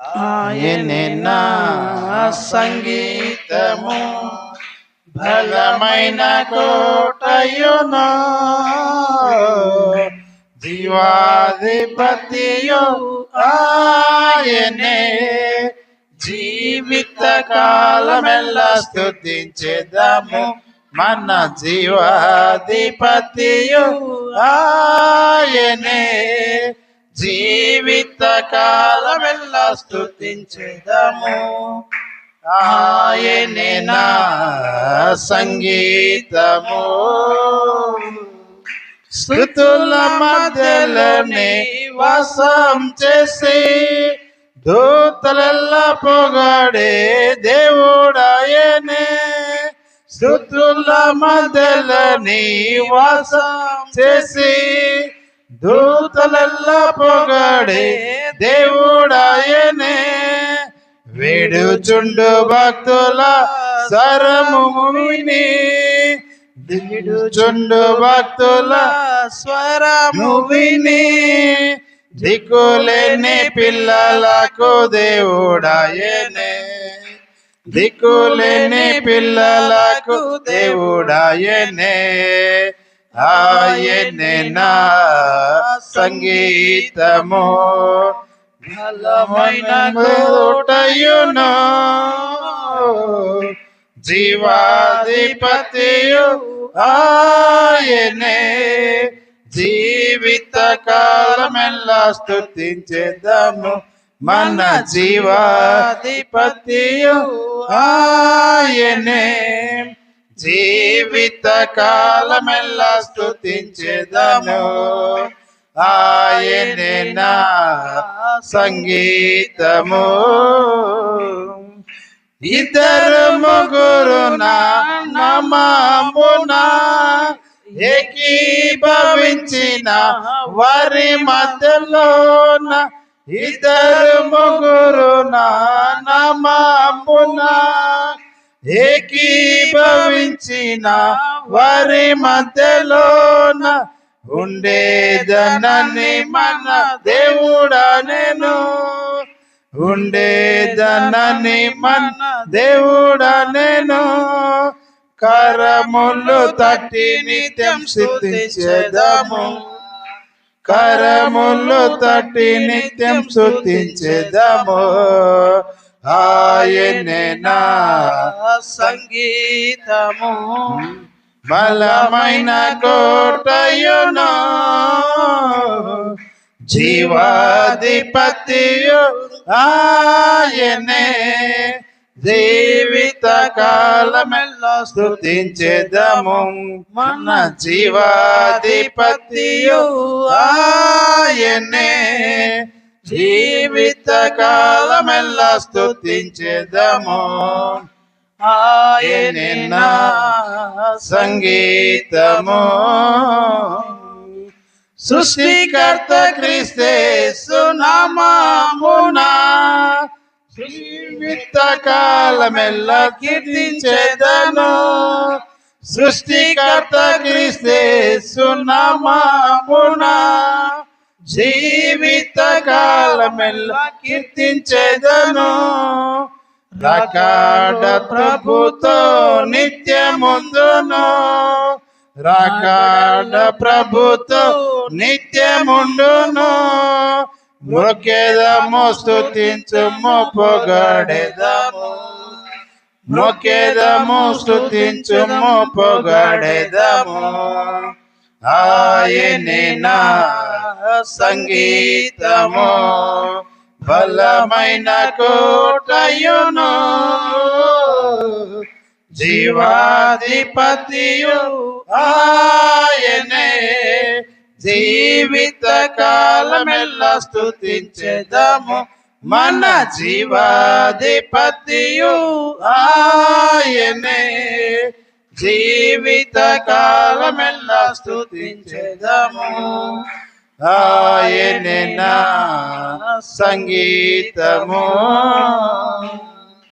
ఆయనే నా సంగీతము బలమైన కోటయునా. జీవాధిపతియు ఆయనే. జీవిత కాలమెల్లా స్థుతించేదము మన జీవాధిపతియు ఆయనే. జీ జీవిత కాలమెల్లా స్థుతించేదము ఆయనే నా సంగీతము. స్థుతుల మధ్యలోనే వాసం చేసి దూతలెల్లా పొగడే దేవుడాయనే. స్థుతుల మధ్యలోని వాసం చేసి దూతలెల్ల పొగడే దేవుడాయనే. విడుచుండు భక్తుల స్వరము విని దిగుచుండు భక్తుల స్వరము విని దిక్కులేని పిల్లలకు దేవుడాయనే. దిక్కులేని పిల్లలకు దేవుడాయనే. ఆయనే నా సంగీతము బలమైన కోటయును జీవాధిపతియు ఆయనే. జీవిత కాలమెల్లా స్థుతించేదము మన జీవాధిపతియు ఆయనే. జీవిత కాలమెల్లా స్థుతించేదము ఆయనే నా సంగీతము. ఇద్దరు ముగ్గురు నా ఏకీభవించిన వారి మధ్యలోన ఇద్దరు ముగ్గురు ఏకీభవించిన వారి మధ్యలోన ఉండేదనని మన దేవుడా నేను. ఉండేదనని మన దేవుడా నేను. కరములు తట్టి నిత్యం సిద్ధించేదము కరములు తట్టి నిత్యం శుద్ధించేదము ఆయనే నా సంగీతము. బలమైన కోటయును. జీవాధిపతియు ఆయనే. జీవిత కాలమెల్లా స్థుతించేదము మన జీవాధిపతియు ఆయనే. జీవిత కాలమెల్లా స్థుతించేదము ఆయన సంగీతము. సృష్టికర్త క్రీస్తే సునామామునా జీవిత కాలమెల్ల కీర్తించేదను. సృష్టికర్త క్రిస్తే సునామామునా జీవిత కాలమెల్ల కీర్తించేదను. రకాడ ప్రభుతో నిత్యముందును. రకాడ ప్రభుతో నిత్యముండును. మొక్కేదము స్థుతించుము పొగడెదము. మొక్కేదము స్థుతించుము పొగడెదము. ఆయనే నా సంగీతము బలమైన కోటయును. జీవాధిపతియు ఆయనే. జీవిత కాలమెల్లా స్థుతించెదము మన జీవాధిపతియు ఆయనే. జీవిత కాలమెల్లా స్థుతించెదము ఆయనే సంగీతము